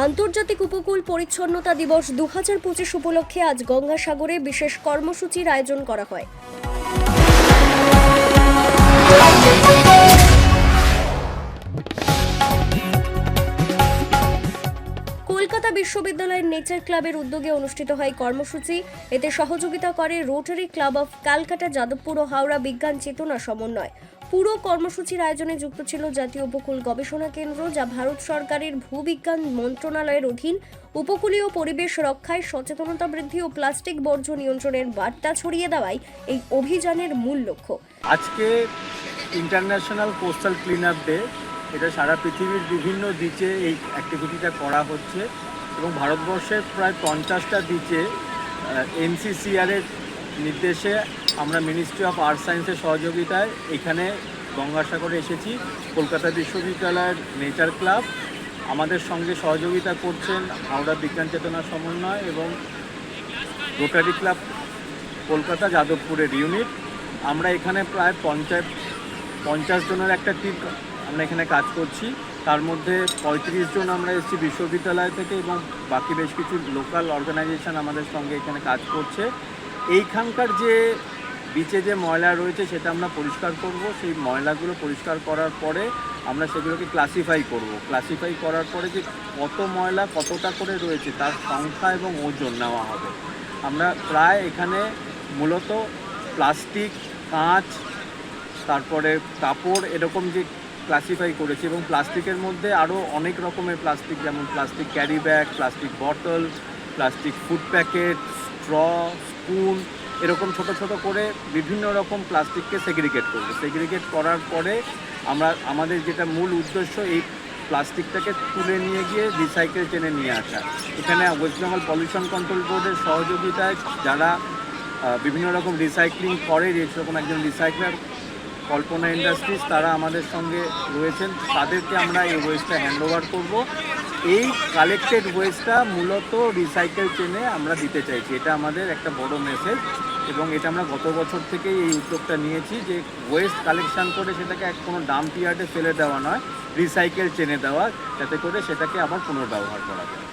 আন্তর্জাতিক উপকূল পরিচ্ছন্নতা দিবস দু হাজার পঁচিশ উপলক্ষে আজ গঙ্গাসাগরে বিশেষ কর্মসূচির আয়োজন করা হয়। কলকাতা বিশ্ববিদ্যালয়ের নেচার ক্লাবের উদ্যোগে অনুষ্ঠিত হয় কর্মসূচি। এতে সহযোগিতা করে rotary club of Calcutta, Jadavpur ও হাওড়া বিজ্ঞান চেতনা সমন্বয়। পুরো কর্মসূচির আয়োজনে যুক্ত ছিল জাতীয় উপকূল গবেষণা কেন্দ্র, যা ভারত সরকারের ভূবিজ্ঞান মন্ত্রণালয়ের অধীন উপকূলীয় পরিবেশ রক্ষায় সচেতনতা বৃদ্ধি ও প্লাস্টিক বর্জ্য নিয়ন্ত্রণের বার্তা ছড়িয়ে দেওয়াই এই অভিযানের মূল লক্ষ্য। আজকে international coastal clean up day এটা সারা পৃথিবীর বিভিন্ন বিচে এই অ্যাক্টিভিটিটা করা হচ্ছে এবং ভারতবর্ষের প্রায় পঞ্চাশটা বিচে এনসিসিআর এর নির্দেশে আমরা মিনিস্ট্রি অফ আর্ট সায়েন্সের সহযোগিতায় এখানে গঙ্গাসাগরে এসেছি। কলকাতা বিশ্ববিদ্যালয়ের নেচার ক্লাব আমাদের সঙ্গে সহযোগিতা করছেন হাওড়া বিজ্ঞান চেতনা সমন্বয় এবং রোটারি ক্লাব কলকাতা যাদবপুরের ইউনিট আমরা এখানে প্রায় পঞ্চাশ পঞ্চাশ জনের একটা টিম আমরা এখানে কাজ করছি। তার মধ্যে পঁয়ত্রিশ জন আমরা এসেছি বিশ্ববিদ্যালয় থেকে এবং বাকি বেশ কিছু লোকাল অর্গানাইজেশন আমাদের সঙ্গে এখানে কাজ করছে। এইখানকার যে বিচে যে ময়লা রয়েছে সেটা আমরা পরিষ্কার করব। সেই ময়লাগুলো পরিষ্কার করার পরে আমরা সেগুলোকে ক্লাসিফাই করব। ক্লাসিফাই করার পরে যে কত ময়লা কতটা করে রয়েছে তার সংখ্যা এবং ওজন নেওয়া হবে। আমরা প্রায় এখানে মূলত প্লাস্টিক, কাঁচ, তারপরে কাপড় এরকম যে ক্লাসিফাই করেছি এবং প্লাস্টিকের মধ্যে আরও অনেক রকমের প্লাস্টিক যেমন plastic carry bag plastic bottle plastic food packet straw spoon এরকম ছোট ছোট করে বিভিন্ন রকম প্লাস্টিককে সেগ্রিগেট করব। সেগ্রিগেট করার পরে আমরা, আমাদের যেটা মূল উদ্দেশ্য এই প্লাস্টিকটাকে তুলে নিয়ে গিয়ে রিসাইকেল চেনে নিয়ে আসা। এখানে ওয়েস্ট বেঙ্গল পলিউশন কন্ট্রোল বোর্ডের সহযোগিতায় যারা বিভিন্ন রকম রিসাইক্লিং করে সেরকম একজন রিসাইক্লার কল্পনা ইন্ডাস্ট্রিজ তারা আমাদের সঙ্গে রয়েছেন। তাদেরকে আমরা এই ওয়েস্টটা হ্যান্ড ওভার করব। এই কালেক্টেড ওয়েস্টটা মূলত রিসাইকেল চেনে আমরা দিতে চাইছি। এটা আমাদের একটা বড় মেসেজ এবং এটা আমরা গত বছর থেকেই এই উদ্যোগটা নিয়েছি যে ওয়েস্ট কালেকশান করে সেটাকে এক কোনো ডাম্প ইয়ার্ডে ফেলে দেওয়া নয় রিসাইকেল চেনে দেওয়া, যাতে করে সেটাকে আবার পুনর্ব্যবহার করা যায়।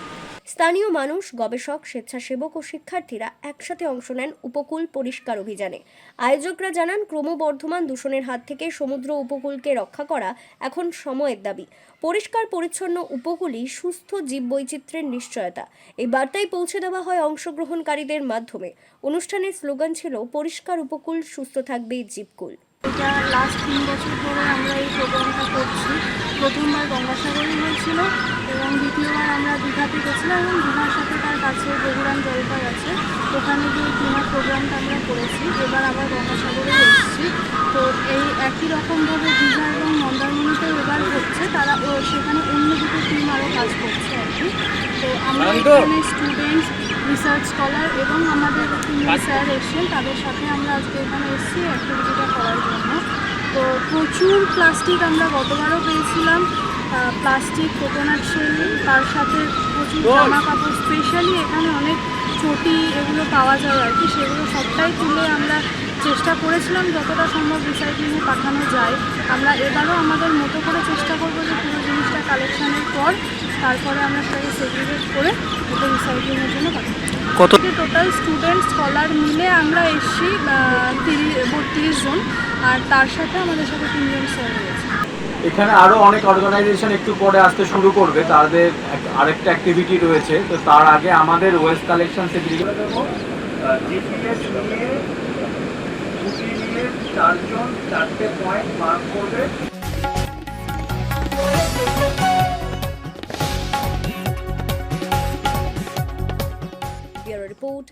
স্থানীয় মানুষ, গবেষক, স্বেচ্ছাসেবক ও শিক্ষার্থীরা একসাথে অংশ নেন উপকূল পরিষ্কার অভিযানে। আয়োজকরা জানান, ক্রমবর্ধমান দূষণের হাত থেকে সমুদ্র উপকূলকে রক্ষা করা এখন সময়ের দাবি। পরিষ্কার, পরিচ্ছন্ন উপকূলই সুস্থ জীববৈচিত্র্যের নিশ্চয়তা। এই বার্তাই পৌঁছে দেওয়া হয় অংশগ্রহণকারীদের মাধ্যমে। অনুষ্ঠানের স্লোগান ছিল, পরিষ্কার উপকূল, সুস্থ থাকবে জীবকুল। এটা লাস্ট তিন বছর ধরে আমরা এই প্রোগ্রামটা করছি। প্রথমবার গঙ্গাসাগরই হয়েছিল এবং দ্বিতীয়বার আমরা দীঘাতে গেছিলাম এবং দীঘার সাথে তার কাছে বগুড়ান জলপাই আছে। ওখানে গিয়ে ক্লিনার প্রোগ্রামটা আমরা করেছি। এবার আবার গঙ্গাসাগরে এসেছি। তো এই একই রকমভাবে দীঘা এবং মন্দারমণিতেও এবার হচ্ছে। তারা সেখানে অন্য দুটো টিম আরও কাজ করছে আর কি। তো আমরা এখানে স্টুডেন্টস রিসার্চ স্কলার এবং আমাদের স্যার এসেছেন। তাদের সাথে আমরা আজকে এখানে এসেছি অ্যাক্টিভিটিটা করার জন্য। তো প্রচুর প্লাস্টিক আমরা গতবারও পেয়েছিলাম। প্লাস্টিক কোকোনাট শেল তার সাথে প্রচুর জামা কাপড় স্পেশালি এখানে অনেক চটি এগুলো পাওয়া যায় আর কি। সেগুলো সবটাই তুলে আমরা চেষ্টা করেছিলাম যতটা সম্ভব রিসাইক্লিংয়ে পাঠানো যায়। আমরা এবারও আমাদের মতো করে চেষ্টা করব যে পুরো জিনিসটা কালেকশনের পর তারপরে আমরা সেটাকে সেগ্রিগেট করে ওটা রিসাইক্লিংয়ের জন্য পাঠাবো কত টোটাল স্টুডেন্ট স্কলার মিলে আমরা এসছি তিরিশ বত্রিশ জন আর তার সাথে আমাদের সাথে তিনজন স্যার রয়েছে। এখানে আরও অনেক অর্গানাইজেশন একটু পরে আসতে শুরু করবে তাদের আরেকটা অ্যাক্টিভিটি রয়েছে তো তার আগে আমাদের ওয়েস্ট কালেকশন সেগ্রিগেট জিপিএস নিয়ে স্কুটি নিয়ে চারজন চারটে পয়েন্ট মার্ক করবে। report,